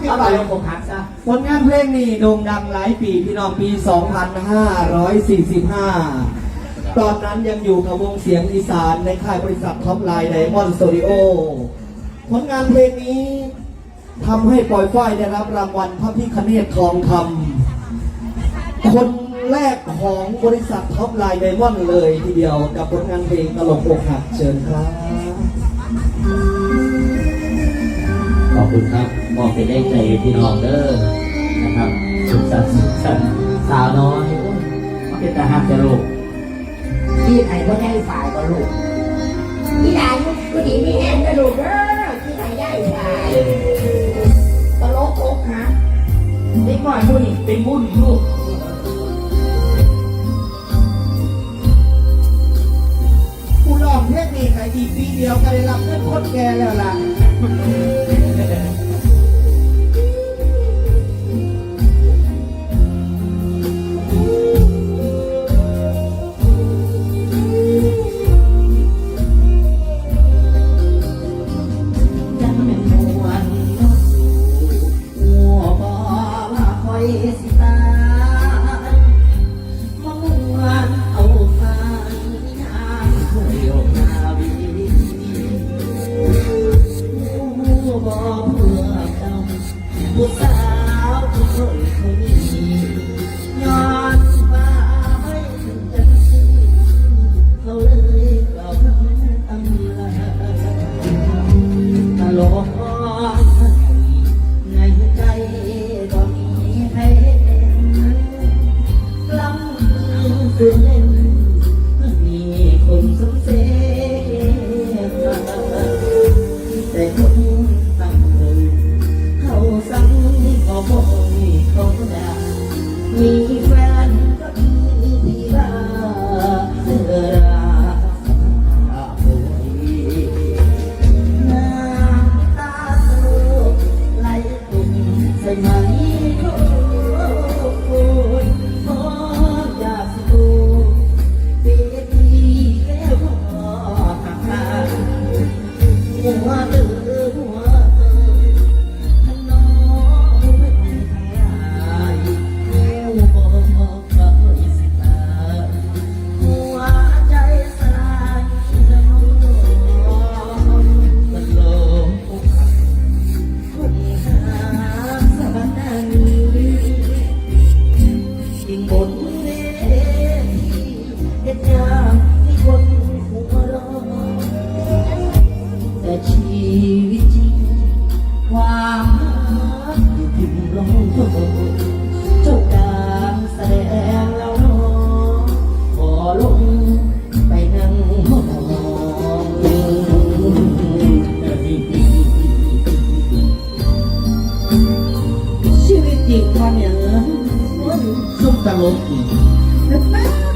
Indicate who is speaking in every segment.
Speaker 1: ที่
Speaker 2: เอา
Speaker 1: ไป
Speaker 2: ลงผมพักซะ
Speaker 3: ผลงานเพลงนี้โด่งดังหลายปีพี่น้องปี 2545 ตอนนั้นยังอยู่กับวงเสียงอีสานในค่ายบริษัทท็อปไลน์ไดมอนด์สตูดิโอผลงานเพลงนี้ทำให้ปล่อยฝ้ายได้รับรางวัลพระพิคเนตทองคำคนแรกของบริษัทท็อปไลน์ไดมอนด์เลยทีเดียวกับผลงานเพลงตลกอกหักเชิญครับ
Speaker 2: คุณครับมอบเป็นได้ใจพี่น้องเด้อนะครับสุขสันต์สุขสันต์สาวน้อยโอ้ยมาเป็นตาหักจะลูก
Speaker 1: ที่ไหนก็ได้ฝ่ายก็ลูกที่ไหนก็ดีมีแห้งกระดูกเด้อที่ไหนได้ฝ่ายตลกอกฮะ
Speaker 2: เด็กน้อยผู้นี่เป็นบุญลูก
Speaker 3: กูลองเทคนิคไอ้อีกปีเดียวก็ได้รับเงินคนแก่แล้วล่ะ
Speaker 1: มี ชีวิตจริงความรักอยู่พิมพ์ลงโทษเจ้าการแสดงแล้วน้องขอลงไปนั่งห้องชีวิตจริงมันอย่างนั้น
Speaker 2: ซุ่มตลกอีก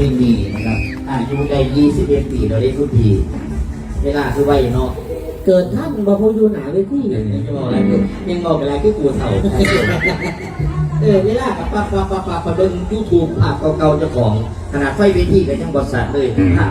Speaker 1: ไม่มีนะ
Speaker 2: ครับอายุได้21ปีเราได้ทุกทีเวลาคือไวเนาะ
Speaker 1: เกิดท่านบอกว่าอยู่หนาเวที
Speaker 2: ยังบอกอะไรยังบอกอะไรคือกูเถ่าเออเวลากับปั๊บปั๊บปั๊บปั๊บไปเบิ่งยูทูบภาพเก่าๆเจ้าของขนาดไฟเวทีกับยังบอสัตว์เลยภาพ